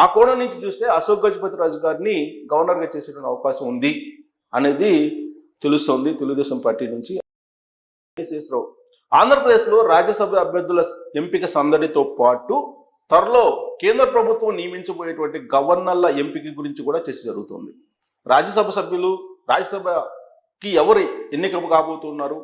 ఆ కోణం నుంచి చూస్తే అశోక్ గజపతి రాజు గారిని గవర్నర్గా చేసేటువంటి అవకాశం ఉంది అనేది తెలుస్తోంది తెలుగుదేశం పార్టీ నుంచి. రావు ఆంధ్రప్రదేశ్లో రాజ్యసభ అభ్యర్థుల ఎంపిక సందడితో పాటు త్వరలో కేంద్ర ప్రభుత్వం నియమించబోయేటువంటి గవర్నర్ల ఎంపిక గురించి కూడా చర్చ జరుగుతుంది. రాజ్యసభ సభ్యులు రాజ్యసభకి ఎవరు ఎన్నిక కాబోతున్నారు?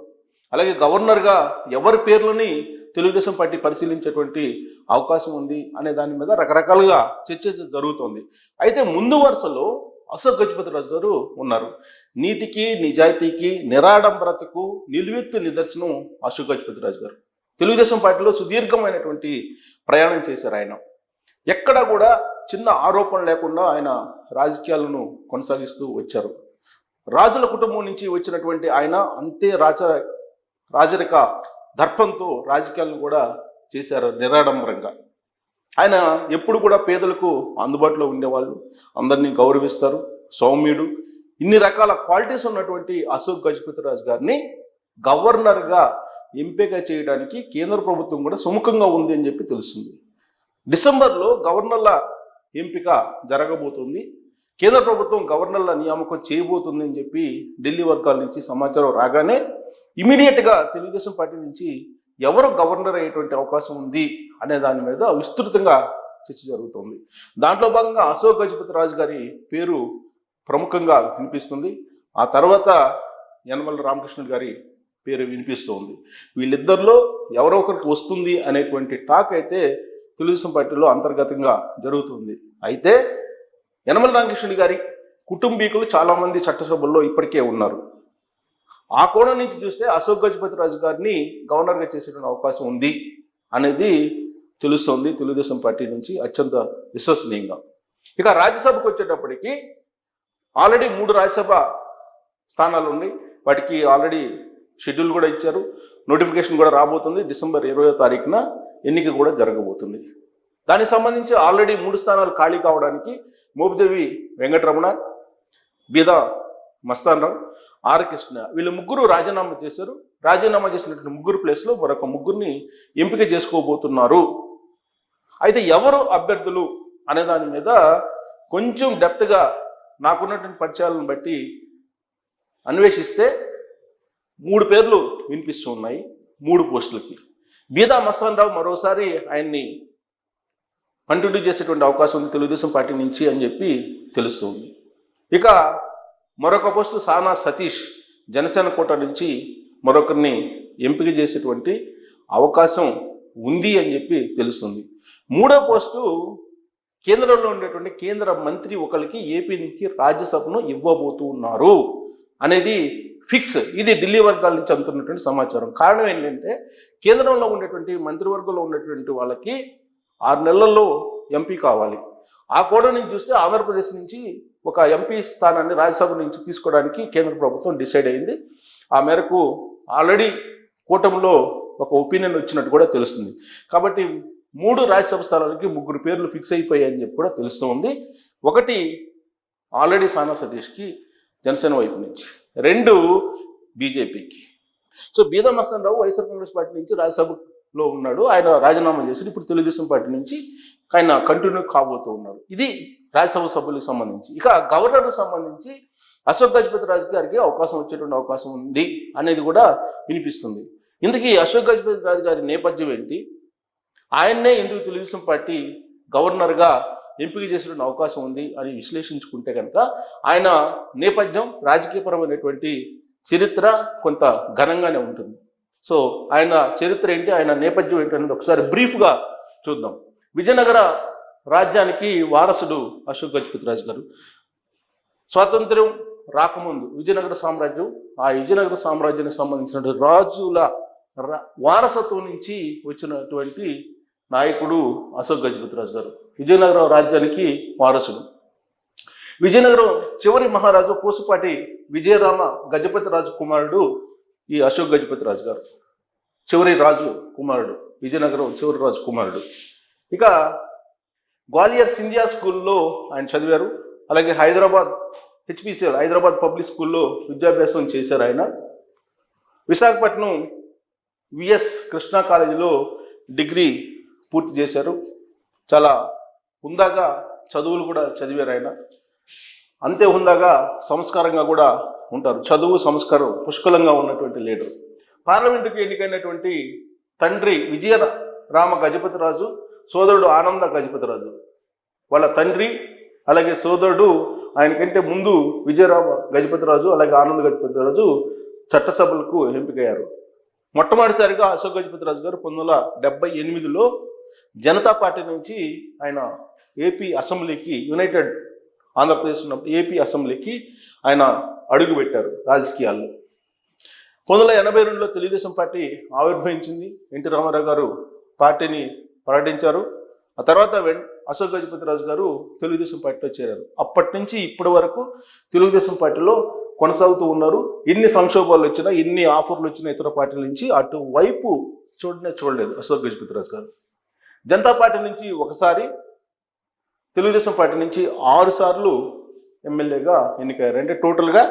అలాగే గవర్నర్గా ఎవరి పేర్లని తెలుగుదేశం పార్టీ పరిశీలించేటువంటి అవకాశం ఉంది అనే దాని మీద రకరకాలుగా చర్చ జరుగుతోంది. అయితే ముందు వరుసలో అశోక్ గజపతి రాజు గారు ఉన్నారు. నీతికి నిజాయితీకి నిరాడంబరతకు నిలువెత్తు నిదర్శనం అశోక్ గజపతి రాజు గారు. తెలుగుదేశం పార్టీలో సుదీర్ఘమైనటువంటి ప్రయాణం చేశారు ఆయన. ఎక్కడ కూడా చిన్న ఆరోపణ లేకుండా ఆయన రాజకీయాలను కొనసాగిస్తూ వచ్చారు. రాజుల కుటుంబం నుంచి వచ్చినటువంటి ఆయన అంతే రాజ రాజరిక దర్పంతో రాజకీయాలను కూడా చేశారు నిరాడంబరంగా. ఆయన ఎప్పుడు కూడా పేదలకు అందుబాటులో ఉండేవాళ్ళు అందరినీ గౌరవిస్తారు సౌమ్యుడు. ఇన్ని రకాల క్వాలిటీస్ ఉన్నటువంటి అశోక్ గజపతి రాజు గారిని గవర్నర్గా ఎంపిక చేయడానికి కేంద్ర ప్రభుత్వం కూడా సుముఖంగా ఉంది అని చెప్పి తెలుస్తుంది. డిసెంబర్లో గవర్నర్ల ఎంపిక జరగబోతుంది. కేంద్ర ప్రభుత్వం గవర్నర్ల నియామకం చేయబోతుంది అని చెప్పి ఢిల్లీ వర్గాల నుంచి సమాచారం రాగానే ఇమీడియట్గా తెలుగుదేశం పార్టీ నుంచి ఎవరు గవర్నర్ అయ్యేటువంటి అవకాశం ఉంది అనే దాని మీద విస్తృతంగా చర్చ జరుగుతుంది. దాంట్లో భాగంగా అశోక్ గజపతి రాజు గారి పేరు ప్రముఖంగా వినిపిస్తుంది. ఆ తర్వాత యనమల రామకృష్ణుడు గారి పేరు వినిపిస్తుంది. వీళ్ళిద్దరిలో ఎవరో ఒకరికి వస్తుంది అనేటువంటి టాక్ అయితే తెలుగుదేశం పార్టీలో అంతర్గతంగా జరుగుతుంది. అయితే యనమల రామకృష్ణుడి గారి కుటుంబీకులు చాలామంది చట్టసభల్లో ఇప్పటికే ఉన్నారు. ఆ కోణం నుంచి చూస్తే అశోక్ గజపతి రాజు గారిని గవర్నర్గా చేసేటువంటి అవకాశం ఉంది అనేది తెలుస్తోంది తెలుగుదేశం పార్టీ నుంచి అత్యంత విశ్వసనీయంగా. ఇక రాజ్యసభకు వచ్చేటప్పటికి ఆల్రెడీ మూడు రాజ్యసభ స్థానాలు ఉన్నాయి. వాటికి ఆల్రెడీ షెడ్యూల్ కూడా ఇచ్చారు. నోటిఫికేషన్ కూడా రాబోతుంది. డిసెంబర్ ఇరవయో తారీఖున ఎన్నిక కూడా జరగబోతుంది. దానికి సంబంధించి ఆల్రెడీ మూడు స్థానాలు ఖాళీ కావడానికి మోపిదేవి వెంకటరమణ బీద మస్తాన్ రావు ఆర్ కృష్ణ వీళ్ళు ముగ్గురు రాజీనామా చేశారు. రాజీనామా చేసినటువంటి ముగ్గురు ప్లేస్లో మరొక ముగ్గురిని ఎంపిక చేసుకోబోతున్నారు. అయితే ఎవరు అభ్యర్థులు అనే దాని మీద కొంచెం డెప్త్గా నాకున్నటువంటి పరిచయాలను బట్టి అన్వేషిస్తే మూడు పేర్లు వినిపిస్తూ ఉన్నాయి. మూడు పోస్టులకి బీదా మస్తాన్ రావు మరోసారి ఆయన్ని కంటిన్యూ చేసేటువంటి అవకాశం ఉంది తెలుగుదేశం పార్టీ నుంచి అని చెప్పి తెలుస్తుంది ఇక మరొక పోస్టు సానా సతీష్ జనసేన కోట నుంచి మరొకరిని ఎంపిక చేసేటువంటి అవకాశం ఉంది అని చెప్పి తెలుస్తుంది. మూడో పోస్టు కేంద్రంలో ఉండేటువంటి కేంద్ర మంత్రి ఒకరికి ఏపీ నుంచి రాజ్యసభను ఇవ్వబోతూ ఉన్నారు అనేది ఫిక్స్. ఇది ఢిల్లీ వర్గాల నుంచి అందుతున్నటువంటి సమాచారం. కారణం ఏంటంటే కేంద్రంలో ఉండేటువంటి మంత్రివర్గంలో ఉన్నటువంటి వాళ్ళకి ఆరు నెలల్లో ఎంపీ కావాలి. ఆ కోణం నుంచి చూస్తే ఆంధ్రప్రదేశ్ నుంచి ఒక ఎంపీ స్థానాన్ని రాజ్యసభ నుంచి తీసుకోవడానికి కేంద్ర ప్రభుత్వం డిసైడ్ అయింది. ఆ మేరకు ఆల్రెడీ కూటమిలో ఒక ఒపీనియన్ వచ్చినట్టు కూడా తెలుస్తుంది. కాబట్టి మూడు రాజ్యసభ స్థానాలకి ముగ్గురు పేర్లు ఫిక్స్ అయిపోయాయని చెప్పి కూడా తెలుస్తుంది ఒకటి ఆల్రెడీ సానా సతీష్కి జనసేన వైపు నుంచి రెండు బీజేపీకి. So Beeda Mastan Rao YSR Congress party Rajya Sabha లో ఉన్నాడు. ఆయన రాజీనామా చేశాడు. ఇప్పుడు తెలుగుదేశం పార్టీ నుంచి ఆయన కంటిన్యూ కాబోతూ ఉన్నారు ఇది రాజ్యసభ సభ్యులకు సంబంధించి. ఇక గవర్నర్కు సంబంధించి అశోక్ గజపతి రాజు గారికి అవకాశం వచ్చేటువంటి అవకాశం ఉంది అనేది కూడా వినిపిస్తుంది. ఇందుకీ అశోక్ గజపతి రాజు గారి నేపథ్యం ఏంటి? ఆయన్నే ఎందుకు తెలుగుదేశం పార్టీ గవర్నర్గా ఎంపిక చేసేటువంటి అవకాశం ఉంది అని విశ్లేషించుకుంటే కనుక ఆయన నేపథ్యం రాజకీయపరమైనటువంటి చరిత్ర కొంత ఘనంగానే ఉంటుంది. సో ఆయన చరిత్ర ఏంటి ఆయన నేపథ్యం ఏంటి అనేది ఒకసారి బ్రీఫ్గా చూద్దాం. విజయనగర రాజ్యానికి వారసుడు అశోక్ గజపతి రాజు గారు. స్వాతంత్ర్యం రాకముందు విజయనగర సామ్రాజ్యం ఆ విజయనగర సామ్రాజ్యానికి సంబంధించిన రాజుల రా- వారసత్వం నుంచి వచ్చినటువంటి నాయకుడు అశోక్ గజపతి రాజు గారు. విజయనగరం రాజ్యానికి వారసుడు. విజయనగరం చివరి మహారాజు పూసపాటి విజయరామ గజపతి రాజు కుమారుడు ఈ అశోక్ గజపతి రాజు గారు. చివరి రాజు కుమారుడు విజయనగరం చివరి రాజు కుమారుడు. ఇక గ్వాలియర్ సింధియా స్కూల్లో ఆయన చదివారు. అలాగే హైదరాబాద్ హెచ్పిసిఎల్ హైదరాబాద్ పబ్లిక్ స్కూల్లో విద్యాభ్యాసం చేశారు ఆయన. విశాఖపట్నం విఎస్ కృష్ణా కాలేజీలో డిగ్రీ పూర్తి చేశారు. చాలా ఉందాక చదువులు కూడా చదివారు ఆయన. అంతే హుందాగా సంస్కారంగా కూడా ఉంటారు. చదువు సంస్కారం పుష్కలంగా ఉన్నటువంటి లీడర్. పార్లమెంటుకు ఎన్నికైనటువంటి తండ్రి విజయ రామ గజపతిరాజు సోదరుడు ఆనంద గజపతిరాజు వాళ్ళ తండ్రి అలాగే సోదరుడు ఆయనకంటే ముందు విజయరామ గజపతిరాజు అలాగే ఆనంద గజపతిరాజు చట్టసభలకు ఎంపికయ్యారు. మొట్టమొదటిసారిగా అశోక్ గజపతిరాజు గారు పంతొమ్మిది వందల డెబ్బై ఎనిమిదిలో జనతా పార్టీ నుంచి ఆయన ఏపీ అసెంబ్లీకి యునైటెడ్ ఆంధ్రప్రదేశ్ ఉన్నప్పుడు ఏపీ అసెంబ్లీకి ఆయన అడుగుపెట్టారు రాజకీయాల్లో. పంతొమ్మిది వందల ఎనభై రెండులో తెలుగుదేశం పార్టీ ఆవిర్భవించింది. ఎన్టీ రామారావు గారు పార్టీని ప్రకటించారు ఆ తర్వాత వెన్ అశోక్ గజపతిరాజు గారు తెలుగుదేశం పార్టీలో చేరారు. అప్పటి నుంచి ఇప్పటి వరకు తెలుగుదేశం పార్టీలో కొనసాగుతూ ఉన్నారు. ఎన్ని సంక్షోభాలు వచ్చినా ఎన్ని ఆఫర్లు వచ్చినా ఇతర పార్టీల నుంచి అటువైపు చూడనే చూడలేదు అశోక్ గజపతిరాజు గారు. జనతా పార్టీ నుంచి ఒకసారి తెలుగుదేశం పార్టీ నుంచి ఆరు సార్లు ఎమ్మెల్యేగా ఎన్నికయ్యారు అంటే టోటల్గా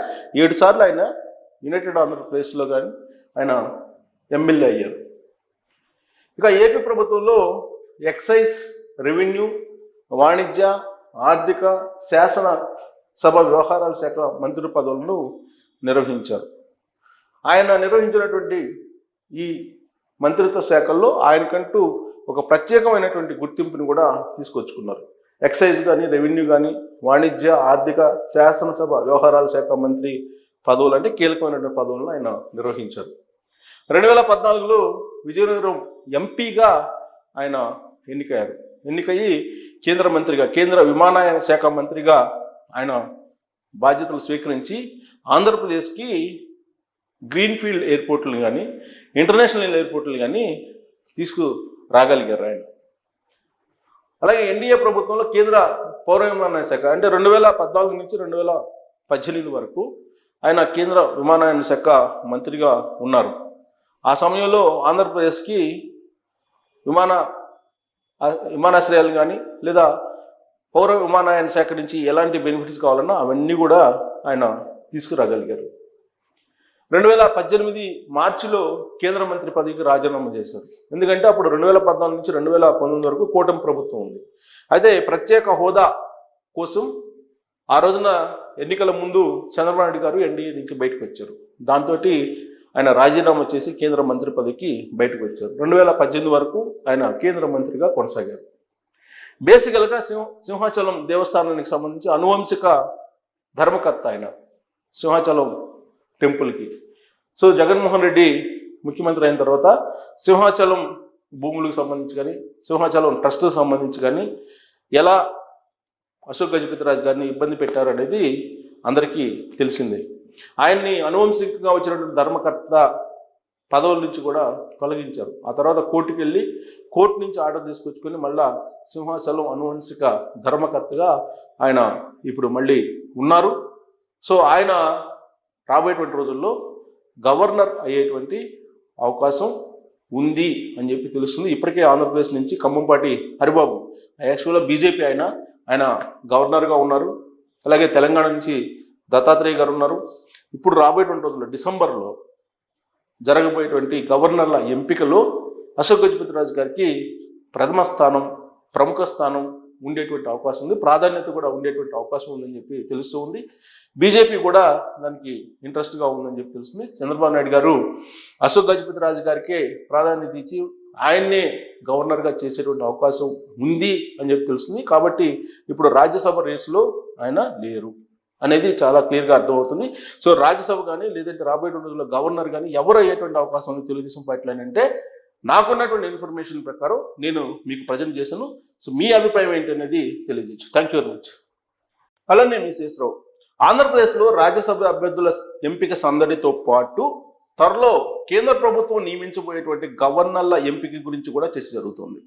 ఏడు సార్లు ఆయన యునైటెడ్ ఆంధ్రప్రదేశ్లో కానీ ఆయన ఎమ్మెల్యే అయ్యారు. ఇక ఏపీ ప్రభుత్వంలో ఎక్సైజ్ రెవెన్యూ వాణిజ్య ఆర్థిక శాసన సభ వ్యవహారాల శాఖ మంత్రి పదవులను నిర్వహించారు. ఆయన నిర్వహించినటువంటి ఈ మంత్రిత్వ శాఖల్లో ఆయనకంటూ ఒక ప్రత్యేకమైనటువంటి గుర్తింపుని కూడా తీసుకొచ్చుకున్నారు. ఎక్సైజ్ కానీ రెవెన్యూ కానీ వాణిజ్య ఆర్థిక శాసనసభ వ్యవహారాల శాఖ మంత్రి పదవులు అంటే కీలకమైనటువంటి పదవులను ఆయన నిర్వహించారు. రెండు వేల పద్నాలుగులో విజయనగరం ఎంపీగా ఆయన ఎన్నికయ్యారు. ఎన్నికయ్యి కేంద్ర మంత్రిగా కేంద్ర విమానయాన శాఖ మంత్రిగా ఆయన బాధ్యతలు స్వీకరించి ఆంధ్రప్రదేశ్కి గ్రీన్ఫీల్డ్ ఎయిర్పోర్ట్లు కానీ ఇంటర్నేషనల్ ఎయిర్పోర్ట్లు కానీ తీసుకు రాగలిగారు ఆయన. అలాగే ఎన్డీఏ ప్రభుత్వంలో కేంద్ర పౌర విమానయాన శాఖ అంటే రెండు వేల పద్నాలుగు నుంచి రెండు వేల పద్దెనిమిది వరకు ఆయన కేంద్ర విమానయాన శాఖ మంత్రిగా ఉన్నారు. ఆ సమయంలో ఆంధ్రప్రదేశ్కి విమాన విమానాశ్రయాలు కానీ లేదా పౌర విమానయాన శాఖ నుంచి ఎలాంటి బెనిఫిట్స్ కావాలన్నా అవన్నీ కూడా ఆయన తీసుకురాగలిగారు. రెండు వేల పద్దెనిమిది మార్చిలో కేంద్ర మంత్రి పదవికి రాజీనామా చేశారు. ఎందుకంటే అప్పుడు రెండు వేల పద్నాలుగు నుంచి రెండు వేల పంతొమ్మిది వరకు కూటమి ప్రభుత్వం ఉంది. అయితే ప్రత్యేక హోదా కోసం ఆ రోజున ఎన్నికల ముందు చంద్రబాబు నాయుడు గారు ఎన్డీఏ నుంచి బయటకు వచ్చారు. దాంతో ఆయన రాజీనామా చేసి కేంద్ర మంత్రి పదవికి బయటకు వచ్చారు. రెండు వేల పద్దెనిమిది వరకు ఆయన కేంద్ర మంత్రిగా కొనసాగారు. బేసికల్గా సింహ సింహాచలం దేవస్థానానికి సంబంధించి అనువంశిక ధర్మకర్త ఆయన. సింహాచలం టెంపుల్కి. సో జగన్మోహన్ రెడ్డి ముఖ్యమంత్రి అయిన తర్వాత సింహాచలం భూములకు సంబంధించి కానీ సింహాచలం ట్రస్ట్కి సంబంధించి కానీ ఎలా అశోక్ గజపతిరాజు గారిని ఇబ్బంది పెట్టారు అనేది అందరికీ తెలిసిందే. ఆయన్ని అనువంశికంగా వచ్చినటువంటి ధర్మకర్త పదవుల నుంచి కూడా తొలగించారు. ఆ తర్వాత కోర్టుకి వెళ్ళి కోర్టు నుంచి ఆర్డర్ తీసుకొచ్చుకొని మళ్ళా సింహాచలం అనువంశిక ధర్మకర్తగా ఆయన ఇప్పుడు మళ్ళీ ఉన్నారు. సో ఆయన రాబోయేటువంటి రోజుల్లో గవర్నర్ అయ్యేటువంటి అవకాశం ఉంది అని చెప్పి తెలుస్తుంది. ఇప్పటికే ఆంధ్రప్రదేశ్ నుంచి ఖమ్మంపాటి హరిబాబు యాక్చువల్గా బీజేపీ ఆయన ఆయన గవర్నర్గా ఉన్నారు. అలాగే తెలంగాణ నుంచి దత్తాత్రేయ గారు ఉన్నారు. ఇప్పుడు రాబోయేటువంటి రోజుల్లో డిసెంబర్లో జరగబోయేటువంటి గవర్నర్ల ఎంపికలో అశోక్ గజపతిరాజు గారికి ప్రథమ స్థానం ప్రముఖ స్థానం ఉండేటువంటి అవకాశం ఉంది. ప్రాధాన్యత కూడా ఉండేటువంటి అవకాశం ఉందని చెప్పి తెలుస్తూ ఉంది. బీజేపీ కూడా దానికి ఇంట్రెస్ట్గా ఉందని చెప్పి తెలుస్తుంది. చంద్రబాబు నాయుడు గారు అశోక్ గజపతి రాజు గారికే ప్రాధాన్యత ఇచ్చి ఆయన్నే గవర్నర్గా చేసేటువంటి అవకాశం ఉంది అని చెప్పి తెలుస్తుంది. కాబట్టి ఇప్పుడు రాజ్యసభ రేసులో ఆయన లేరు అనేది చాలా క్లియర్గా అర్థమవుతుంది. సో రాజ్యసభ కానీ లేదంటే రాబోయే రోజుల్లో గవర్నర్ కానీ ఎవరు అయ్యేటువంటి అవకాశం ఉంది తెలుగుదేశం పార్టీలో అంటే నాకున్నటువంటి ఇన్ఫర్మేషన్ ప్రకారం నేను మీకు ప్రజెంట్ చేశాను. సో మీ అభిప్రాయం ఏంటి అనేది తెలియజేయచ్చు. థ్యాంక్ యూ వెరీ మచ్ అలానే మిస్ఎస్ రావు ఆంధ్రప్రదేశ్లో రాజ్యసభ అభ్యర్థుల ఎంపిక సందడితో పాటు త్వరలో కేంద్ర ప్రభుత్వం నియమించబోయేటువంటి గవర్నర్ల ఎంపిక గురించి కూడా చర్చ జరుగుతుంది.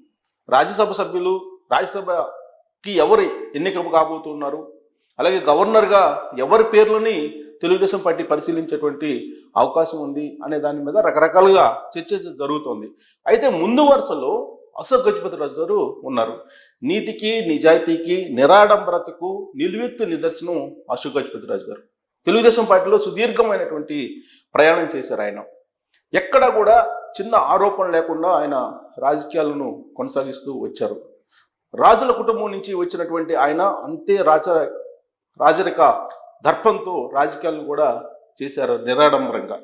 రాజ్యసభ సభ్యులు రాజ్యసభకి ఎవరు ఎన్నిక కాబోతున్నారు? అలాగే గవర్నర్గా ఎవరి పేర్లని తెలుగుదేశం పార్టీ పరిశీలించేటువంటి అవకాశం ఉంది అనే దాని మీద రకరకాలుగా చర్చ జరుగుతోంది. అయితే ముందు వరుసలో అశోక్ గజపతిరాజు గారు ఉన్నారు. నీతికి నిజాయితీకి నిరాడంబరతకు నిలువెత్తు నిదర్శనం అశోక్ గజపతిరాజు గారు. తెలుగుదేశం పార్టీలో సుదీర్ఘమైనటువంటి ప్రయాణం చేశారు ఆయన. ఎక్కడ కూడా చిన్న ఆరోపణ లేకుండా ఆయన రాజకీయాలను కొనసాగిస్తూ వచ్చారు. రాజుల కుటుంబం నుంచి వచ్చినటువంటి ఆయన అంతే రాచ రాజరిక దర్పంతో రాజకీయాలను కూడా చేశారు నిరాడంబరంగా.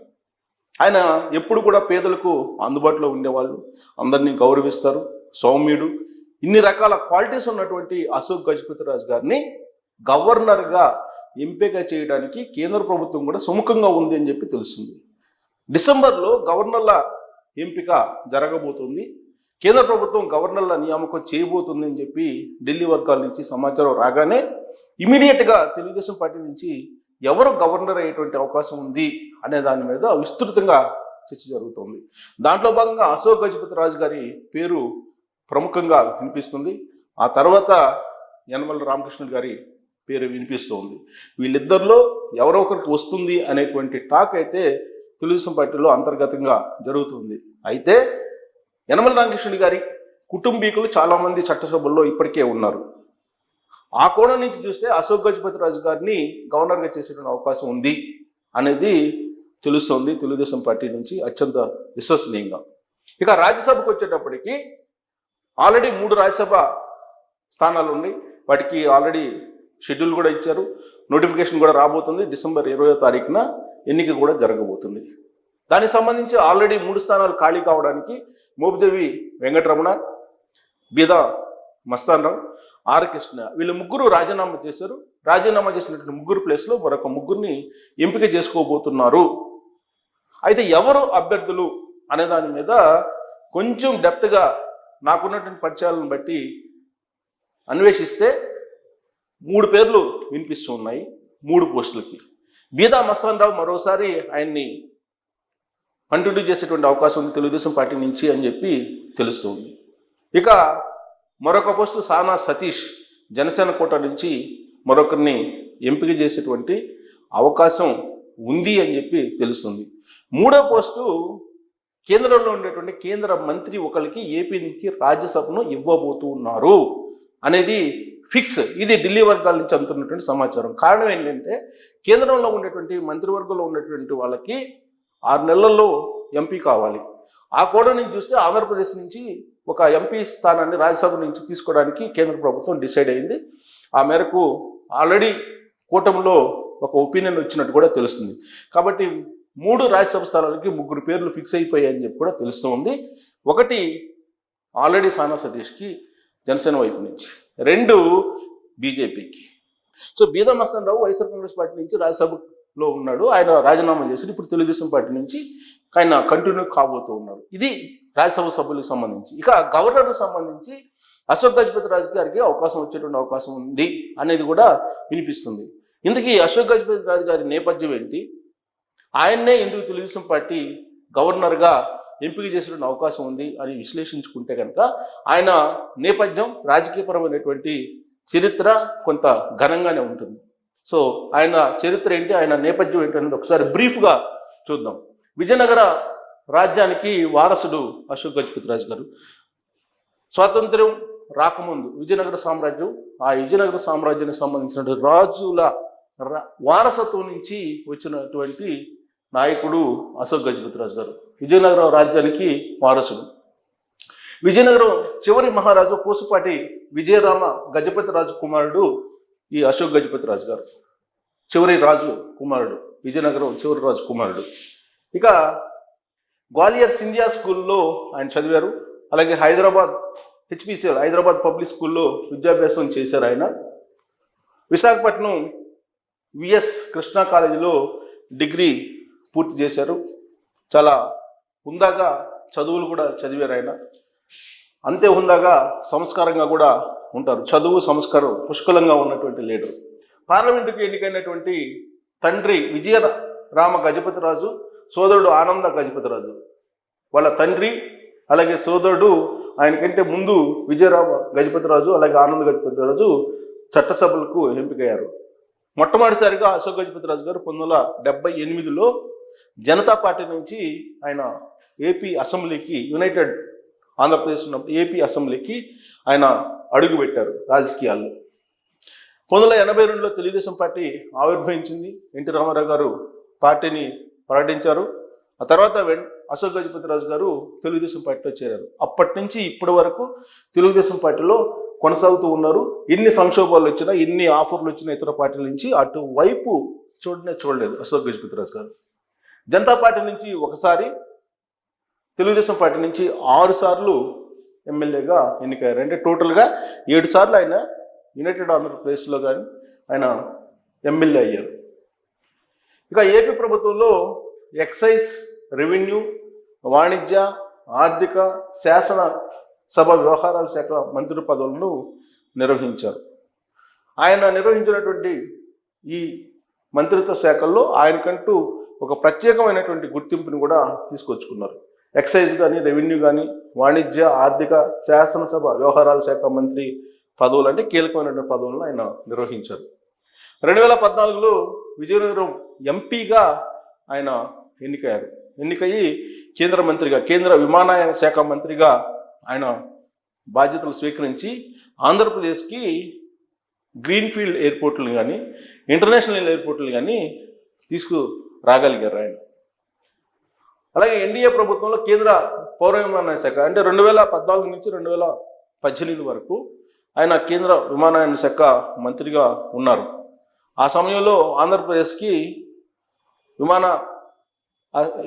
ఆయన ఎప్పుడు కూడా పేదలకు అందుబాటులో ఉండేవాళ్ళు. అందరినీ గౌరవిస్తారు. సౌమ్యుడు. ఇన్ని రకాల క్వాలిటీస్ ఉన్నటువంటి అశోక్ గజపతిరాజు గారిని గవర్నర్గా ఎంపిక చేయడానికి కేంద్ర ప్రభుత్వం కూడా సుముఖంగా ఉంది అని చెప్పి తెలుస్తుంది. డిసెంబర్లో గవర్నర్ల ఎంపిక జరగబోతుంది. కేంద్ర ప్రభుత్వం గవర్నర్ల నియామకం చేయబోతుంది అని చెప్పి ఢిల్లీ వర్గాల నుంచి సమాచారం రాగానే ఇమీడియట్గా తెలుగుదేశం పార్టీ నుంచి ఎవరు గవర్నర్ అయ్యేటువంటి అవకాశం ఉంది అనే దాని మీద విస్తృతంగా చర్చ జరుగుతోంది. దాంట్లో భాగంగా అశోక్ గజపతి రాజు గారి పేరు ప్రముఖంగా వినిపిస్తుంది. ఆ తర్వాత యనమల రామకృష్ణుడు గారి పేరు వినిపిస్తుంది. వీళ్ళిద్దరిలో ఎవరో ఒకరికి వస్తుంది అనేటువంటి టాక్ అయితే తెలుగుదేశం పార్టీలో అంతర్గతంగా జరుగుతుంది. అయితే యనమల రామకృష్ణుడు గారి కుటుంబీకులు చాలామంది చట్టసభల్లో ఇప్పటికే ఉన్నారు. ఆ కోణం నుంచి చూస్తే అశోక్ గజపతి రాజు గారిని గవర్నర్గా చేసేటువంటి అవకాశం ఉంది అనేది తెలుస్తోంది తెలుగుదేశం పార్టీ నుంచి అత్యంత విశ్వసనీయంగా. ఇక రాజ్యసభకు వచ్చేటప్పటికి ఆల్రెడీ మూడు రాజ్యసభ స్థానాలు ఉన్నాయి. వాటికి ఆల్రెడీ షెడ్యూల్ కూడా ఇచ్చారు. నోటిఫికేషన్ కూడా రాబోతుంది. డిసెంబర్ ఇరవయో తారీఖున ఎన్నిక కూడా జరగబోతుంది. దానికి సంబంధించి ఆల్రెడీ మూడు స్థానాలు ఖాళీ కావడానికి మోపిదేవి వెంకటరమణ బీదా మస్తాన్ రావు ఆర్ కృష్ణ వీళ్ళు ముగ్గురు రాజీనామా చేశారు. రాజీనామా చేసినటువంటి ముగ్గురు ప్లేస్లో మరొక ముగ్గురిని ఎంపిక చేసుకోబోతున్నారు. అయితే ఎవరు అభ్యర్థులు అనే దాని మీద కొంచెం డెప్త్గా నాకున్నటువంటి పరిచయాలను బట్టి అన్వేషిస్తే మూడు పేర్లు వినిపిస్తూ ఉన్నాయి. మూడు పోస్టులకి. బీదా మస్తాన్ రావు మరోసారి ఆయన్ని కంటిన్యూ చేసేటువంటి అవకాశం ఉంది. తెలుగుదేశం పార్టీ నుంచి అని చెప్పి తెలుస్తుంది ఇక మరొక పోస్టు సానా సతీష్ జనసేన కోట నుంచి మరొకరిని ఎంపిక చేసేటువంటి అవకాశం ఉంది అని చెప్పి తెలుస్తుంది. మూడో పోస్టు కేంద్రంలో ఉండేటువంటి కేంద్ర మంత్రి ఒకరికి ఏపీ నుంచి రాజ్యసభను ఇవ్వబోతూ ఉన్నారు అనేది ఫిక్స్. ఇది ఢిల్లీ వర్గాల నుంచి అందుతున్నటువంటి సమాచారం. కారణం ఏంటంటే కేంద్రంలో ఉండేటువంటి మంత్రివర్గంలో ఉన్నటువంటి వాళ్ళకి ఆరు నెలల్లో ఎంపీ కావాలి. ఆ కోణం నుంచి చూస్తే ఆంధ్రప్రదేశ్ నుంచి ఒక ఎంపీ స్థానాన్ని రాజ్యసభ నుంచి తీసుకోవడానికి కేంద్ర ప్రభుత్వం డిసైడ్ అయింది. ఆ మేరకు ఆల్రెడీ కూటమిలో ఒక ఒపీనియన్ వచ్చినట్టు కూడా తెలుస్తుంది. కాబట్టి మూడు రాజ్యసభ స్థానాలకి ముగ్గురు పేర్లు ఫిక్స్ అయిపోయాయని చెప్పి కూడా తెలుస్తుంది ఒకటి ఆల్రెడీ సానా సతీష్కి జనసేన వైపు నుంచి. రెండు బీజేపీకి. So Beeda Mastan Rao YSR Congress party నుంచి రాజ్యసభలో ఉన్నాడు. ఆయన రాజీనామా చేశాడు. ఇప్పుడు తెలుగుదేశం పార్టీ నుంచి ఆయన కంటిన్యూ కాబోతూ ఉన్నారు. ఇది రాజ్యసభ సభ్యులకు సంబంధించి. ఇక గవర్నర్కు సంబంధించి అశోక్ గజపతి రాజు గారికి అవకాశం వచ్చేటువంటి అవకాశం ఉంది అనేది కూడా వినిపిస్తుంది. ఇందుకీ అశోక్ గజపతి రాజు గారి నేపథ్యం ఏంటి? ఆయన్నే ఎందుకు తెలుగుదేశం పార్టీ గవర్నర్గా ఎంపిక చేసేటువంటి అవకాశం ఉంది అని విశ్లేషించుకుంటే కనుక ఆయన నేపథ్యం రాజకీయపరమైనటువంటి చరిత్ర కొంత ఘనంగానే ఉంటుంది. సో ఆయన చరిత్ర ఏంటి? ఆయన నేపథ్యం ఏంటి అనేది ఒకసారి బ్రీఫ్గా చూద్దాం. విజయనగర రాజ్యానికి వారసుడు అశోక్ గజపతి రాజు గారు. స్వాతంత్ర్యం రాకముందు విజయనగర సామ్రాజ్యం ఆ విజయనగర సామ్రాజ్యానికి సంబంధించిన రాజుల రా- వారసత్వం నుంచి వచ్చినటువంటి నాయకుడు అశోక్ గజపతి రాజు గారు. విజయనగరం రాజ్యానికి వారసుడు. విజయనగరం చివరి మహారాజు పూసపాటి విజయరామ గజపతి రాజు కుమారుడు ఈ అశోక్ గజపతి రాజు గారు. చివరి రాజు కుమారుడు విజయనగరం చివరి రాజు కుమారుడు. ఇక గ్వాలియర్ సింధియా స్కూల్లో ఆయన చదివారు. అలాగే హైదరాబాద్ హెచ్పిసిఎల్ హైదరాబాద్ పబ్లిక్ స్కూల్లో విద్యాభ్యాసం చేశారు ఆయన. విశాఖపట్నం విఎస్ కృష్ణా కాలేజీలో డిగ్రీ పూర్తి చేశారు. చాలా హుందాగా చదువులు కూడా చదివారు ఆయన. అంతే హుందాగా సంస్కారంగా కూడా ఉంటారు. చదువు సంస్కారం పుష్కలంగా ఉన్నటువంటి లీడర్. పార్లమెంటుకు ఎన్నికైనటువంటి తండ్రి విజయ రామ గజపతిరాజు సోదరుడు ఆనంద గజపతిరాజు. వాళ్ళ తండ్రి అలాగే సోదరుడు ఆయనకంటే ముందు విజయరావు గజపతిరాజు అలాగే ఆనంద గజపతిరాజు చట్టసభలకు ఎంపికయ్యారు. మొట్టమొదటిసారిగా అశోక్ గజపతిరాజు గారు పంతొమ్మిది వందల డెబ్బై ఎనిమిదిలో జనతా పార్టీ నుంచి ఆయన ఏపీ అసెంబ్లీకి యునైటెడ్ ఆంధ్రప్రదేశ్ ఉన్నప్పుడు ఏపీ అసెంబ్లీకి ఆయన అడుగుపెట్టారు రాజకీయాల్లో. పంతొమ్మిది వందల ఎనభై రెండులో తెలుగుదేశం పార్టీ ఆవిర్భవించింది. ఎన్టీ రామారావు గారు పార్టీని ప్రకటించారు. ఆ తర్వాత వెన్ అశోక్ గజపతిరాజు గారు తెలుగుదేశం పార్టీలో చేరారు. అప్పటి నుంచి ఇప్పటి వరకు తెలుగుదేశం పార్టీలో కొనసాగుతూ ఉన్నారు. ఎన్ని సంక్షోభాలు వచ్చినా ఎన్ని ఆఫర్లు వచ్చినా ఇతర పార్టీల నుంచి అటువైపు చూడనే చూడలేదు అశోక్ గజపతిరాజు గారు. జనతా పార్టీ నుంచి ఒకసారి తెలుగుదేశం పార్టీ నుంచి ఆరు సార్లు ఎమ్మెల్యేగా ఎన్నికయ్యారు. అంటే టోటల్గా ఏడు సార్లు ఆయన యునైటెడ్ ఆంధ్రప్రదేశ్లో కానీ ఆయన ఎమ్మెల్యే అయ్యారు. ఇక ఏపీ ప్రభుత్వంలో ఎక్సైజ్ రెవెన్యూ వాణిజ్య ఆర్థిక శాసన సభ వ్యవహారాల శాఖ మంత్రి పదవులను నిర్వహించారు. ఆయన నిర్వహించినటువంటి ఈ మంత్రిత్వ శాఖల్లో ఆయనకంటూ ఒక ప్రత్యేకమైనటువంటి గుర్తింపుని కూడా తీసుకొచ్చుకున్నారు. ఎక్సైజ్ కానీ రెవెన్యూ కానీ వాణిజ్య ఆర్థిక శాసనసభ వ్యవహారాల శాఖ మంత్రి పదవులు అంటే కీలకమైనటువంటి పదవులను ఆయన నిర్వహించారు. రెండు వేల పద్నాలుగులో విజయనగరం ఎంపీగా ఆయన ఎన్నికయ్యారు. ఎన్నికయ్యి కేంద్ర మంత్రిగా కేంద్ర విమానయాన శాఖ మంత్రిగా ఆయన బాధ్యతలు స్వీకరించి ఆంధ్రప్రదేశ్కి గ్రీన్ఫీల్డ్ ఎయిర్పోర్ట్లు కానీ ఇంటర్నేషనల్ ఎయిర్పోర్ట్లు కానీ తీసుకు రాగలిగారు ఆయన. అలాగే ఎన్డీఏ ప్రభుత్వంలో కేంద్ర పౌర విమానయాన శాఖ అంటే రెండు వేల పద్నాలుగు నుంచి రెండు వేల పద్దెనిమిది వరకు ఆయన కేంద్ర విమానయాన శాఖ మంత్రిగా ఉన్నారు. ఆ సమయంలో ఆంధ్రప్రదేశ్కి విమాన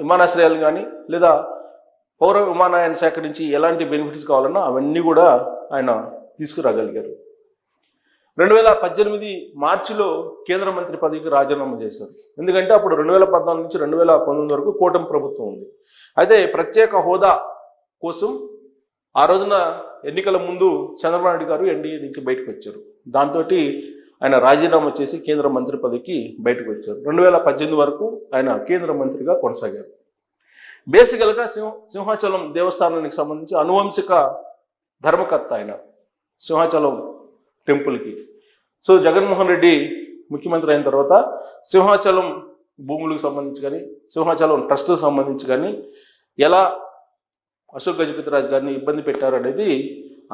విమానాశ్రయాలు కానీ లేదా పౌర విమానయాన శాఖ నుంచి ఎలాంటి బెనిఫిట్స్ కావాలన్నా అవన్నీ కూడా ఆయన తీసుకురాగలిగారు. రెండు వేల పద్దెనిమిది మార్చిలో కేంద్ర మంత్రి పదవికి రాజీనామా చేశారు. ఎందుకంటే అప్పుడు రెండు వేల పద్నాలుగు నుంచి రెండు వేల పంతొమ్మిది వరకు కూటమి ప్రభుత్వం ఉంది. అయితే ప్రత్యేక హోదా కోసం ఆ రోజున ఎన్నికల ముందు చంద్రబాబు నాయుడు గారు ఎన్డీఏ నుంచి బయటకు వచ్చారు. దాంతో ఆయన రాజీనామా చేసి కేంద్ర మంత్రి పదవికి బయటకు వచ్చారు. రెండు వేల పద్దెనిమిది వరకు ఆయన కేంద్ర మంత్రిగా కొనసాగారు. బేసికల్గా సింహ సింహాచలం దేవస్థానానికి సంబంధించి అనువంశిక ధర్మకర్త ఆయన సింహాచలం టెంపుల్కి. సో జగన్మోహన్ రెడ్డి ముఖ్యమంత్రి అయిన తర్వాత సింహాచలం భూములకు సంబంధించి కానీ సింహాచలం ట్రస్ట్కి సంబంధించి కానీ ఎలా అశోక్ గజపతిరాజు గారిని ఇబ్బంది పెట్టారు అనేది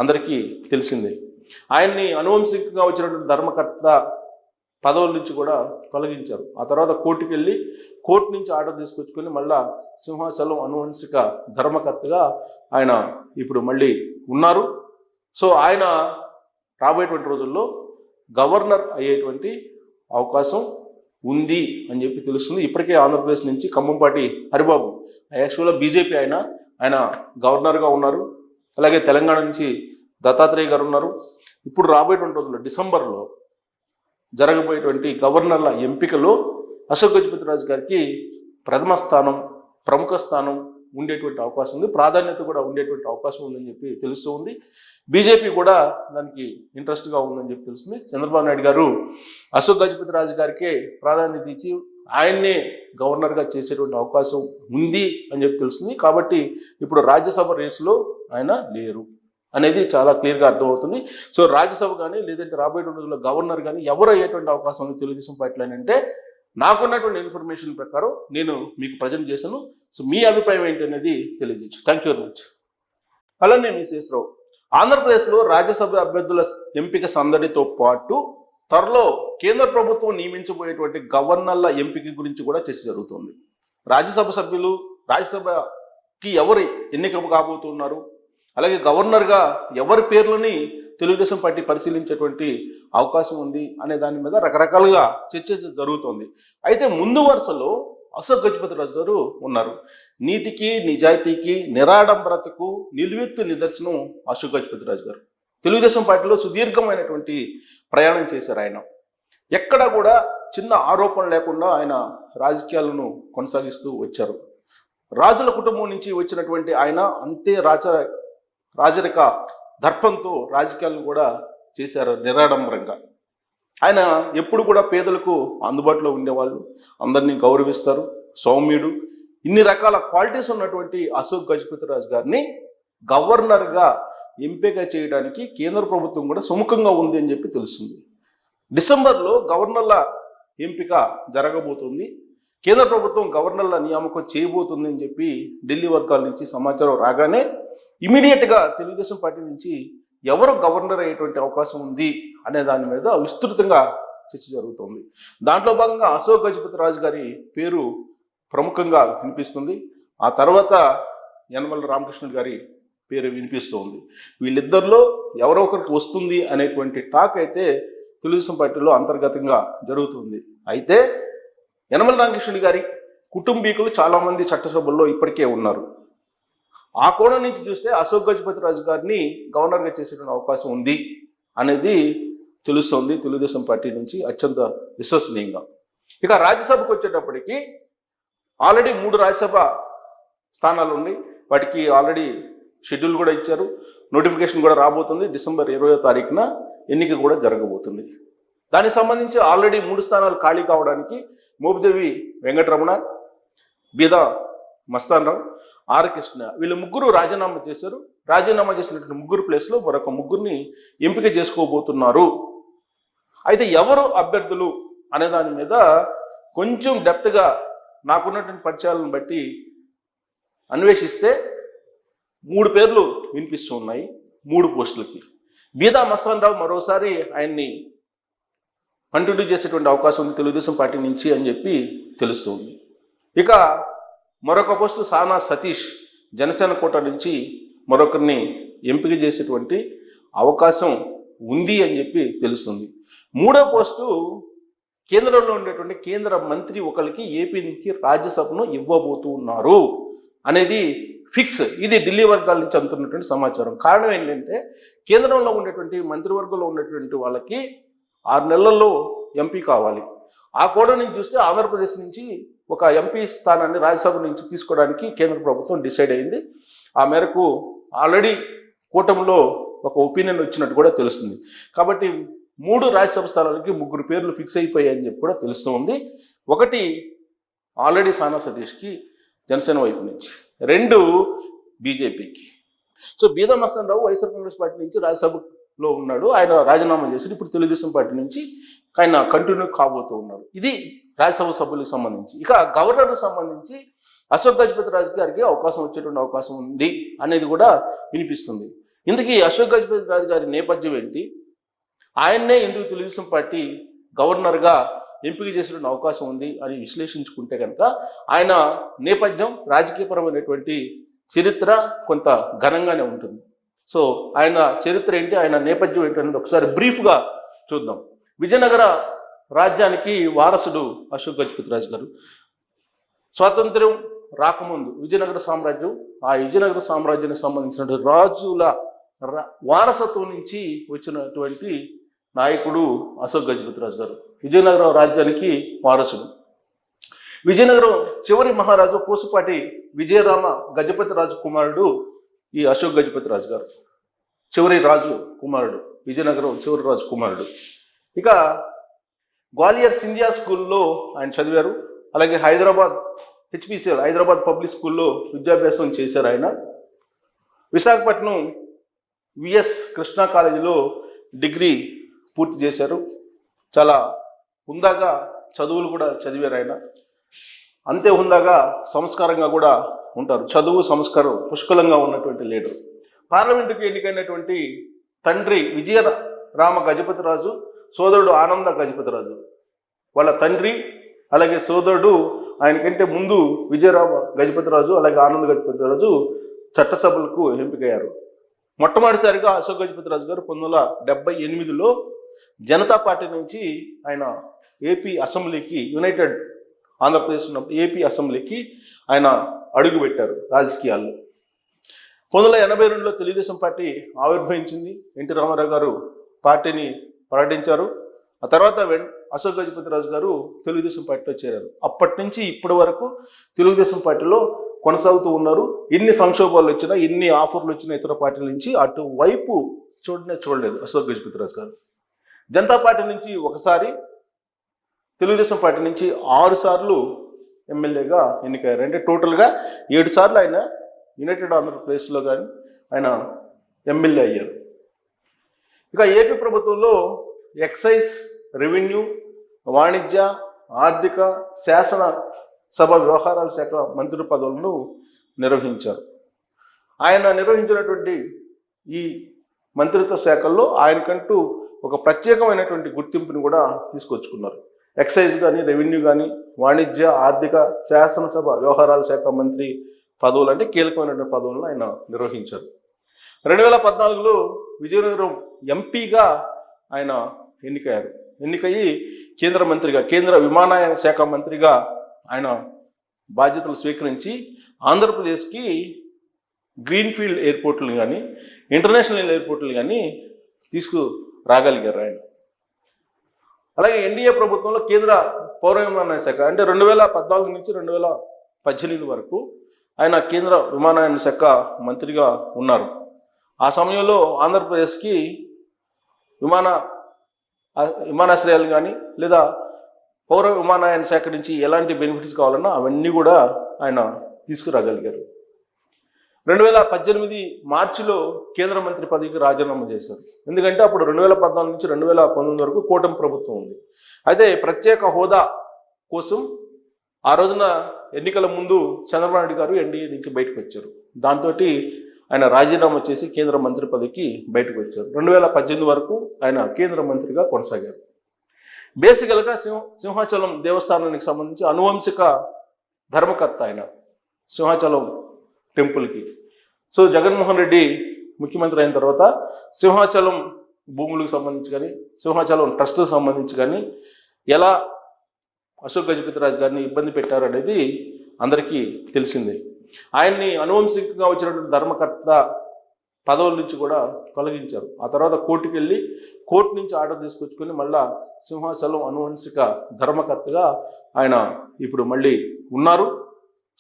అందరికీ తెలిసిందే. ఆయన్ని అనువంశికంగా వచ్చినటువంటి ధర్మకర్త పదవుల నుంచి కూడా తొలగించారు. ఆ తర్వాత కోర్టుకి వెళ్ళి కోర్టు నుంచి ఆర్డర్ తీసుకొచ్చుకొని మళ్ళా సింహాచలం అనువంశిక ధర్మకర్తగా ఆయన ఇప్పుడు మళ్ళీ ఉన్నారు. సో ఆయన రాబోయేటువంటి రోజుల్లో గవర్నర్ అయ్యేటువంటి అవకాశం ఉంది అని చెప్పి తెలుస్తుంది. ఇప్పటికే ఆంధ్రప్రదేశ్ నుంచి ఖమ్మంపాటి హరిబాబు యాక్చువల్గా బీజేపీ ఆయన ఆయన గవర్నర్గా ఉన్నారు. అలాగే తెలంగాణ నుంచి దత్తాత్రేయ గారు ఉన్నారు. ఇప్పుడు రాబోయేటువంటి రోజుల్లో డిసెంబర్లో జరగబోయేటువంటి గవర్నర్ల ఎంపికలో అశోక్ గజపతిరాజు గారికి ప్రథమ స్థానం ప్రముఖ స్థానం ఉండేటువంటి అవకాశం ఉంది. ప్రాధాన్యత కూడా ఉండేటువంటి అవకాశం ఉందని చెప్పి తెలుస్తూ ఉంది. బీజేపీ కూడా దానికి ఇంట్రెస్ట్గా ఉందని చెప్పి తెలుస్తుంది. చంద్రబాబు నాయుడు గారు అశోక్ గజపతిరాజు గారికే ప్రాధాన్యత ఇచ్చి ఆయన్నే గవర్నర్గా చేసేటువంటి అవకాశం ఉంది అని చెప్పి తెలుస్తుంది. కాబట్టి ఇప్పుడు రాజ్యసభ రేసులో ఆయన లేరు. అనేది చాలా క్లియర్గా అర్థమవుతుంది. సో రాజ్యసభ కానీ లేదంటే రాబోయే రోజుల్లో గవర్నర్ కానీ ఎవరు అయ్యేటువంటి అవకాశం ఉంది తెలుగుదేశం పార్టీలో అంటే నాకున్నటువంటి ఇన్ఫర్మేషన్ ప్రకారం నేను మీకు ప్రజెంట్ చేశాను. సో మీ అభిప్రాయం ఏంటి అనేది తెలియజేయచ్చు. థ్యాంక్ యూ వెరీ మచ్ అలానే మిసెస్ రావు ఆంధ్రప్రదేశ్లో రాజ్యసభ అభ్యర్థుల ఎంపిక సందడితో పాటు త్వరలో కేంద్ర ప్రభుత్వం నియమించబోయేటువంటి గవర్నర్ల ఎంపిక గురించి కూడా చర్చ జరుగుతుంది. రాజ్యసభ సభ్యులు రాజ్యసభకి ఎవరు ఎన్నిక కాబోతున్నారు? అలాగే గవర్నర్గా ఎవరి పేర్లని తెలుగుదేశం పార్టీ పరిశీలించేటువంటి అవకాశం ఉంది అనే దాని మీద రకరకాలుగా చర్చ జరుగుతోంది. అయితే ముందు వరుసలో అశోక్ గజపతిరాజు గారు ఉన్నారు. నీతికి నిజాయితీకి నిరాడంబరతకు నిలువెత్తు నిదర్శనం అశోక్ గజపతిరాజు గారు. తెలుగుదేశం పార్టీలో సుదీర్ఘమైనటువంటి ప్రయాణం చేశారు ఆయన. ఎక్కడ కూడా చిన్న ఆరోపణ లేకుండా ఆయన రాజకీయాలను కొనసాగిస్తూ వచ్చారు. రాజుల కుటుంబం నుంచి వచ్చినటువంటి ఆయన అంతే రాజ రాజరిక దర్పంతో రాజకీయాలను కూడా చేశారు నిరాడంబరంగా. ఆయన ఎప్పుడు కూడా పేదలకు అందుబాటులో ఉండేవాళ్ళు. అందరినీ గౌరవిస్తారు. సౌమ్యుడు. ఇన్ని రకాల క్వాలిటీస్ ఉన్నటువంటి అశోక్ గజపతిరాజు గారిని గవర్నర్గా ఎంపిక చేయడానికి కేంద్ర ప్రభుత్వం కూడా సుముఖంగా ఉంది అని చెప్పి తెలుస్తుంది. డిసెంబర్లో గవర్నర్ల ఎంపిక జరగబోతుంది. కేంద్ర ప్రభుత్వం గవర్నర్ల నియామకం చేయబోతుంది అని చెప్పి ఢిల్లీ వర్గాల నుంచి సమాచారం రాగానే ఇమీడియట్గా తెలుగుదేశం పార్టీ నుంచి ఎవరు గవర్నర్ అయ్యేటువంటి అవకాశం ఉంది అనే దాని మీద విస్తృతంగా చర్చ జరుగుతుంది. దాంట్లో భాగంగా అశోక్ గజపతి రాజు గారి పేరు ప్రముఖంగా వినిపిస్తుంది. ఆ తర్వాత యనమల రామకృష్ణుడు గారి పేరు వినిపిస్తోంది. వీళ్ళిద్దరిలో ఎవరో ఒకరికి వస్తుంది అనేటువంటి టాక్ అయితే తెలుగుదేశం పార్టీలో అంతర్గతంగా జరుగుతుంది. అయితే యనమల రామకృష్ణుడు గారి కుటుంబీకులు చాలామంది చట్టసభల్లో ఇప్పటికే ఉన్నారు. ఆ కోణం నుంచి చూస్తే అశోక్ గజపతి రాజు గారిని గవర్నర్గా చేసేటువంటి అవకాశం ఉంది అనేది తెలుస్తోంది తెలుగుదేశం పార్టీ నుంచి అత్యంత విశ్వసనీయంగా. ఇక రాజ్యసభకు వచ్చేటప్పటికి ఆల్రెడీ మూడు రాజ్యసభ స్థానాలు ఉన్నాయి. వాటికి ఆల్రెడీ షెడ్యూల్ కూడా ఇచ్చారు. నోటిఫికేషన్ కూడా రాబోతుంది. డిసెంబర్ ఇరవయో తారీఖున ఎన్నిక కూడా జరగబోతుంది. దానికి సంబంధించి ఆల్రెడీ మూడు స్థానాలు ఖాళీ కావడానికి మోపిదేవి వెంకటరమణ బీదా మస్తాన్ రావు ఆర్ కృష్ణ వీళ్ళు ముగ్గురు రాజీనామా చేశారు. రాజీనామా చేసినటువంటి ముగ్గురు ప్లేస్లో మరొక ముగ్గురిని ఎంపిక చేసుకోబోతున్నారు. అయితే ఎవరు అభ్యర్థులు అనే దాని మీద కొంచెం డెప్త్గా నాకున్నటువంటి పరిచయాలను బట్టి అన్వేషిస్తే మూడు పేర్లు వినిపిస్తూ ఉన్నాయి. మూడు పోస్టులకి. బీదా మస్తాన్ రావు మరోసారి ఆయన్ని కంటిన్యూ చేసేటువంటి అవకాశం ఉంది. తెలుగుదేశం పార్టీ నుంచి అని చెప్పి తెలుస్తుంది ఇక మరొక పోస్టు సానా సతీష్ జనసేన కోట నుంచి మరొకరిని ఎంపిక చేసేటువంటి అవకాశం ఉంది అని చెప్పి తెలుస్తుంది. మూడో పోస్టు కేంద్రంలో ఉండేటువంటి కేంద్ర మంత్రి ఒకరికి ఏపీ నుంచి రాజ్యసభను ఇవ్వబోతూ ఉన్నారు అనేది ఫిక్స్. ఇది ఢిల్లీ వర్గాల నుంచి అందుతున్నటువంటి సమాచారం. కారణం ఏంటంటే కేంద్రంలో ఉండేటువంటి మంత్రివర్గంలో ఉన్నటువంటి వాళ్ళకి ఆరు నెలల్లో ఎంపీ కావాలి. ఆ కోణం నుంచి చూస్తే ఆంధ్రప్రదేశ్ నుంచి ఒక ఎంపీ స్థానాన్ని రాజ్యసభ నుంచి తీసుకోవడానికి కేంద్ర ప్రభుత్వం డిసైడ్ అయింది. ఆ మేరకు ఆల్రెడీ కూటమిలో ఒక ఒపీనియన్ వచ్చినట్టు కూడా తెలుస్తుంది. కాబట్టి మూడు రాజ్యసభ స్థానాలకి ముగ్గురు పేర్లు ఫిక్స్ అయిపోయాయని చెప్పి కూడా తెలుస్తుంది ఒకటి ఆల్రెడీ సానా సతీష్కి జనసేన వైపు నుంచి. రెండు బీజేపీకి. So Beeda Mastan Rao YSR Congress party నుంచి లో ఉన్నాడు. ఆయన రాజీనామా చేసి ఇప్పుడు తెలుగుదేశం పార్టీ నుంచి ఆయన కంటిన్యూ కాబోతూ ఉన్నారు. ఇది రాజ్యసభ సభ్యులకు సంబంధించి. ఇక గవర్నర్కు సంబంధించి అశోక్ గజపతి రాజు గారికి అవకాశం వచ్చేటువంటి అవకాశం ఉంది అనేది కూడా వినిపిస్తుంది. ఇందుకీ అశోక్ గజపతి రాజు గారి నేపథ్యం ఏంటి? ఆయన్నే ఎందుకు తెలుగుదేశం పార్టీ గవర్నర్గా ఎంపిక చేసేటువంటి అవకాశం ఉంది అని విశ్లేషించుకుంటే కనుక ఆయన నేపథ్యం రాజకీయపరమైనటువంటి చరిత్ర కొంత ఘనంగానే ఉంటుంది. సో ఆయన చరిత్ర ఏంటి ఆయన నేపథ్యం ఏంటి అనేది ఒకసారి బ్రీఫ్గా చూద్దాం. విజయనగర రాజ్యానికి వారసుడు అశోక్ గజపతి రాజు గారు. స్వాతంత్ర్యం రాకముందు విజయనగర సామ్రాజ్యం ఆ విజయనగర సామ్రాజ్యానికి సంబంధించిన రాజుల రా- వారసత్వం నుంచి వచ్చినటువంటి నాయకుడు అశోక్ గజపతి రాజు గారు. విజయనగరం రాజ్యానికి వారసుడు. విజయనగరం చివరి మహారాజు పూసపాటి విజయరామ గజపతి రాజు కుమారుడు ఈ అశోక్ గజపతి రాజు గారు. చివరి రాజు కుమారుడు విజయనగరం చివరి రాజు కుమారుడు. ఇక గ్వాలియర్ సింధియా స్కూల్లో ఆయన చదివారు. అలాగే హైదరాబాద్ హెచ్పిసిఎల్ హైదరాబాద్ పబ్లిక్ స్కూల్లో విద్యాభ్యాసం చేశారు ఆయన. విశాఖపట్నం విఎస్ కృష్ణా కాలేజీలో డిగ్రీ పూర్తి చేశారు. చాలా ఉందాక చదువులు కూడా చదివారు ఆయన. అంతే హుందాగా సంస్కారంగా కూడా ఉంటారు. చదువు సంస్కారం పుష్కలంగా ఉన్నటువంటి లీడర్. పార్లమెంటుకు ఎన్నికైనటువంటి తండ్రి విజయ రామ గజపతిరాజు సోదరుడు ఆనంద గజపతిరాజు వాళ్ళ తండ్రి అలాగే సోదరుడు ఆయనకంటే ముందు విజయరామ గజపతిరాజు అలాగే ఆనంద గజపతిరాజు చట్టసభలకు ఎంపికయ్యారు. మొట్టమొదటిసారిగా అశోక్ గజపతిరాజు గారు పంతొమ్మిది వందల డెబ్బై ఎనిమిదిలో జనతా పార్టీ నుంచి ఆయన ఏపీ అసెంబ్లీకి యునైటెడ్ ఆంధ్రప్రదేశ్ ఉన్న ఏపీ అసెంబ్లీకి ఆయన అడుగుపెట్టారు రాజకీయాల్లో. పంతొమ్మిది వందల ఎనభై రెండులో తెలుగుదేశం పార్టీ ఆవిర్భవించింది. ఎన్టీ రామారావు గారు పార్టీని ప్రకటించారు ఆ తర్వాత వెన్ అశోక్ గజపతిరాజు గారు తెలుగుదేశం పార్టీలో చేరారు. అప్పటి నుంచి ఇప్పటి వరకు తెలుగుదేశం పార్టీలో కొనసాగుతూ ఉన్నారు. ఎన్ని సంక్షోభాలు వచ్చినా ఎన్ని ఆఫర్లు వచ్చినా ఇతర పార్టీల నుంచి అటువైపు చూడనే చూడలేదు అశోక్ గజపతిరాజు గారు. జనతా పార్టీ నుంచి ఒకసారి తెలుగుదేశం పార్టీ నుంచి ఆరు సార్లు ఎమ్మెల్యేగా ఎన్నికయ్యారు. అంటే టోటల్గా ఏడు సార్లు ఆయన యునైటెడ్ ఆంధ్రప్రదేశ్లో కానీ ఆయన ఎమ్మెల్యే అయ్యారు. ఇక ఏపీ ప్రభుత్వంలో ఎక్సైజ్ రెవెన్యూ వాణిజ్య ఆర్థిక శాసన సభ వ్యవహారాల శాఖ మంత్రి పదవులను నిర్వహించారు. ఆయన నిర్వహించినటువంటి ఈ మంత్రిత్వ శాఖల్లో ఆయనకంటూ ఒక ప్రత్యేకమైనటువంటి గుర్తింపుని కూడా తీసుకొచ్చుకున్నారు. ఎక్సైజ్ కానీ రెవెన్యూ కానీ వాణిజ్య ఆర్థిక శాసనసభ వ్యవహారాల శాఖ మంత్రి పదవులు అంటే కీలకమైనటువంటి పదవులను ఆయన నిర్వహించారు. రెండు వేల పద్నాలుగులో విజయనగరం ఎంపీగా ఆయన ఎన్నికయ్యారు. ఎన్నికయ్యి కేంద్ర మంత్రిగా కేంద్ర విమానయాన శాఖ మంత్రిగా ఆయన బాధ్యతలు స్వీకరించి ఆంధ్రప్రదేశ్కి గ్రీన్ఫీల్డ్ ఎయిర్పోర్ట్లు కానీ ఇంటర్నేషనల్ ఎయిర్పోర్ట్లు కానీ తీసుకు రాగలిగారు ఆయన. అలాగే ఎన్డీఏ ప్రభుత్వంలో కేంద్ర పౌర విమానయాన శాఖ అంటే రెండు వేల పద్నాలుగు నుంచి రెండు వేల పద్దెనిమిది వరకు ఆయన కేంద్ర విమానయాన శాఖ మంత్రిగా ఉన్నారు. ఆ సమయంలో ఆంధ్రప్రదేశ్కి విమాన విమానాశ్రయాలు కానీ లేదా పౌర విమానయాన శాఖ నుంచి ఎలాంటి బెనిఫిట్స్ కావాలన్నా అవన్నీ కూడా ఆయన తీసుకురాగలిగారు. రెండు వేల పద్దెనిమిది మార్చిలో కేంద్ర మంత్రి పదవికి రాజీనామా చేశారు. ఎందుకంటే అప్పుడు రెండు వేల పద్నాలుగు నుంచి రెండు వేల పంతొమ్మిది వరకు కూటమి ప్రభుత్వం ఉంది. అయితే ప్రత్యేక హోదా కోసం ఆ రోజున ఎన్నికల ముందు చంద్రబాబు నాయుడు గారు ఎన్డీఏ నుంచి బయటకు వచ్చారు. దాంతో ఆయన రాజీనామా చేసి కేంద్ర మంత్రి పదవికి బయటకు వచ్చారు. రెండు వేల పద్దెనిమిది వరకు ఆయన కేంద్ర మంత్రిగా కొనసాగారు. బేసికల్గా సింహ సింహాచలం దేవస్థానానికి సంబంధించి అనువంశిక ధర్మకర్త ఆయన. సింహాచలం టెంపుల్కి. సో జగన్మోహన్ రెడ్డి ముఖ్యమంత్రి అయిన తర్వాత సింహాచలం భూములకు సంబంధించి కానీ సింహాచలం ట్రస్ట్కి సంబంధించి కానీ ఎలా అశోక్ గజపతిరాజు గారిని ఇబ్బంది పెట్టారు అనేది అందరికీ తెలిసిందే. ఆయన్ని అనువంశికంగా వచ్చినటువంటి ధర్మకర్త పదవుల నుంచి కూడా తొలగించారు. ఆ తర్వాత కోర్టుకి వెళ్ళి కోర్టు నుంచి ఆర్డర్ తీసుకొచ్చుకొని మళ్ళా సింహాచలం అనువంశిక ధర్మకర్తగా ఆయన ఇప్పుడు మళ్ళీ ఉన్నారు.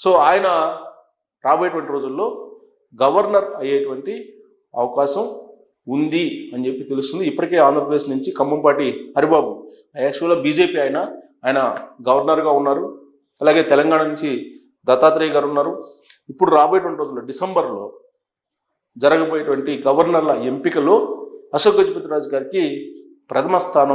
సో ఆయన రాబోయేటువంటి రోజుల్లో గవర్నర్ అయ్యేటువంటి అవకాశం ఉంది అని చెప్పి తెలుస్తుంది. ఇప్పటికే ఆంధ్రప్రదేశ్ నుంచి ఖమ్మంపాటి హరిబాబు యాక్చువల్గా బీజేపీ ఆయన ఆయన గవర్నర్గా ఉన్నారు. అలాగే తెలంగాణ నుంచి దత్తాత్రేయ గారు ఉన్నారు. ఇప్పుడు రాబోయేటువంటి రోజుల్లో డిసెంబర్లో జరగబోయేటువంటి గవర్నర్ల ఎంపికలో అశోక్ గజపతిరాజు గారికి ప్రథమ స్థానం